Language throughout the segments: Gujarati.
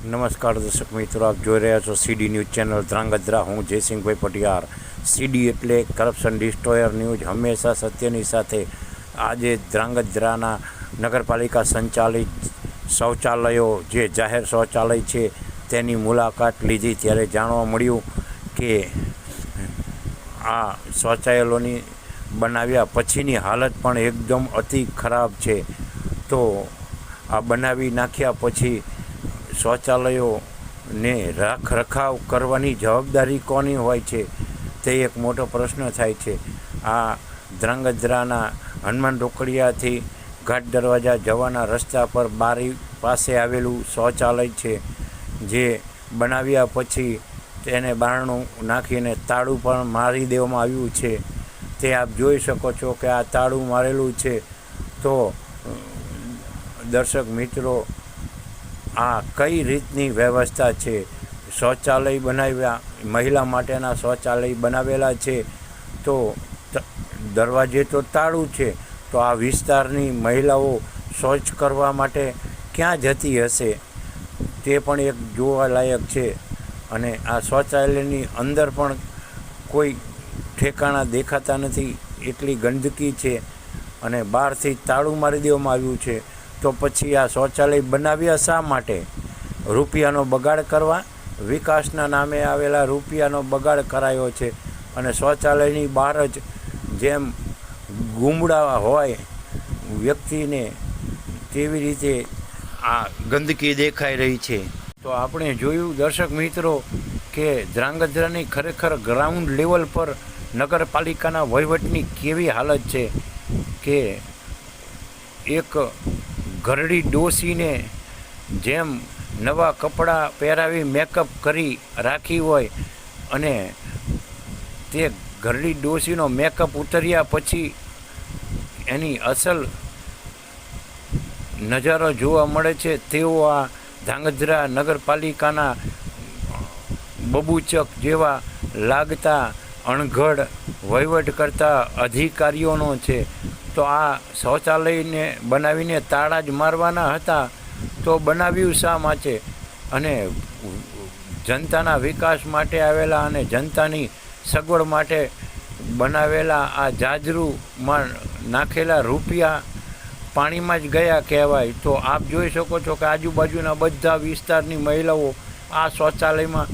નમસ્કાર દર્શક મિત્રો, આપ જોઈ રહ્યા છો સીડી ન્યૂઝ ચેનલ ધ્રાંગધ્રા. હું જયસિંહભાઈ પટિયાર. સીડી એટલે કરપ્શન ડિસ્ટ્રોયર ન્યૂઝ હંમેશા સત્યની સાથે. આજે ધ્રાંગધ્રાના નગરપાલિકા સંચાલિત શૌચાલયો જે જાહેર શૌચાલય છે, તેની મુલાકાત લીધી. ત્યારે જાણવા મળ્યું કે આ શૌચાલયોની બનાવ્યા પછીની હાલત પણ એકદમ અતિ ખરાબ છે. તો આ બનાવી નાખ્યા પછી શૌચાલયોને રાખ રખાવ કરવાની જવાબદારી કોની હોય છે? તે એક મોટો પ્રશ્ન થાય છે. આ ધ્રાંગધ્રાના હનુમાન રોકડિયાથી ઘાટ દરવાજા જવાના રસ્તા પર બારી પાસે આવેલું શૌચાલય છે, જે બનાવ્યા પછી તેને બારણું નાખીને તાળું પણ મારી દેવામાં આવ્યું છે. તે આપ જોઈ શકો છો કે આ તાળું મારેલું છે. તો દર્શક મિત્રો આ કઈ રીતની વ્યવસ્થા છે? શૌચાલય બનાવ્યા, મહિલા માટેના શૌચાલય બનાવેલા છે. તો દરવાજે તો તાળું છે. તો આ વિસ્તારની મહિલાઓ શૌચ કરવા માટે ક્યાં જતી હશે? તે પણ એક જોવાલાયક છે. અને આ શૌચાલયની અંદર પણ કોઈ ઠેકાણા દેખાતા નથી, એટલી ગંદકી છે. અને બહારથી તાળું મારી દેવામાં આવ્યું છે. તો પછી આ શૌચાલય બનાવ્યા શા માટે? રૂપિયાનો બગાડ કરવા? વિકાસના નામે આવેલા રૂપિયાનો બગાડ કરાયો છે અને શૌચાલયની બહાર જ જેમ ગુમડા હોય, વ્યક્તિને તેવી રીતે આ ગંદકી દેખાઈ રહી છે? તો આપણે જોયું દર્શક મિત્રો કે ધ્રાંગધ્રાની ખરેખર ગ્રાઉન્ડ લેવલ પર નગરપાલિકાના વહીવટની કેવી હાલત છે કે એક ઘરડી ડોસીને જેમ નવા કપડાં પહેરાવી મેકઅપ કરી રાખી હોય અને તે ઘરડી ડોસીનો મેકઅપ ઉતર્યા પછી એની અસલ નજારો જોવા મળે છે. તેઓ આ ધાંગધ્રા નગરપાલિકાના બબુચક જેવા લાગતા અણઘડ વહીવટ કરતા અધિકારીઓનો છે. તો આ શૌચાલયને બનાવીને તાળા જ મારવાના હતા, તો બનાવ્યું શા માટે? અને જનતાના વિકાસ માટે આવેલા અને જનતાની સગવડ માટે બનાવેલા આ જાજરૂમાં નાખેલા રૂપિયા પાણીમાં જ ગયા કહેવાય. તો આપ જોઈ શકો છો કે આજુબાજુના બધા વિસ્તારની મહિલાઓ આ શૌચાલયમાં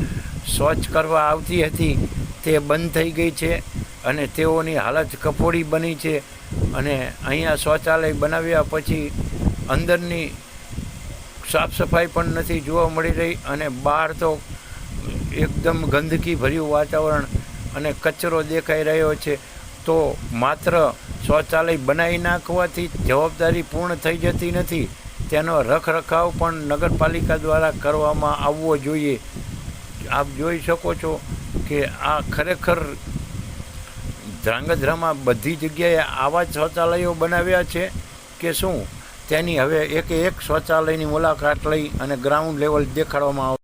શૌચ કરવા આવતી હતી. તે બંધ થઈ ગઈ છે અને તેઓની હાલત કફોડી બની છે અને અહીંયા શૌચાલય બનાવ્યા પછી અંદરની સાફ સફાઈ પણ નથી જોવા મળી રહી અને બહાર તો એકદમ ગંદકી ભર્યું વાતાવરણ અને કચરો દેખાઈ રહ્યો છે. તો માત્ર શૌચાલય બનાવી નાખવાથી જવાબદારી પૂર્ણ થઈ જતી નથી. તેનો રખરખાવ પણ નગરપાલિકા દ્વારા કરવામાં આવવો જોઈએ. આપ જોઈ શકો છો કે આ ખરેખર ધ્રાંગધ્રામાં બધી જગ્યાએ આવા શૌચાલયો બનાવ્યા છે કે શું? તેની હવે એક એક શૌચાલયની મુલાકાત લઈ અને ગ્રાઉન્ડ લેવલ દેખાડવામાં આવશે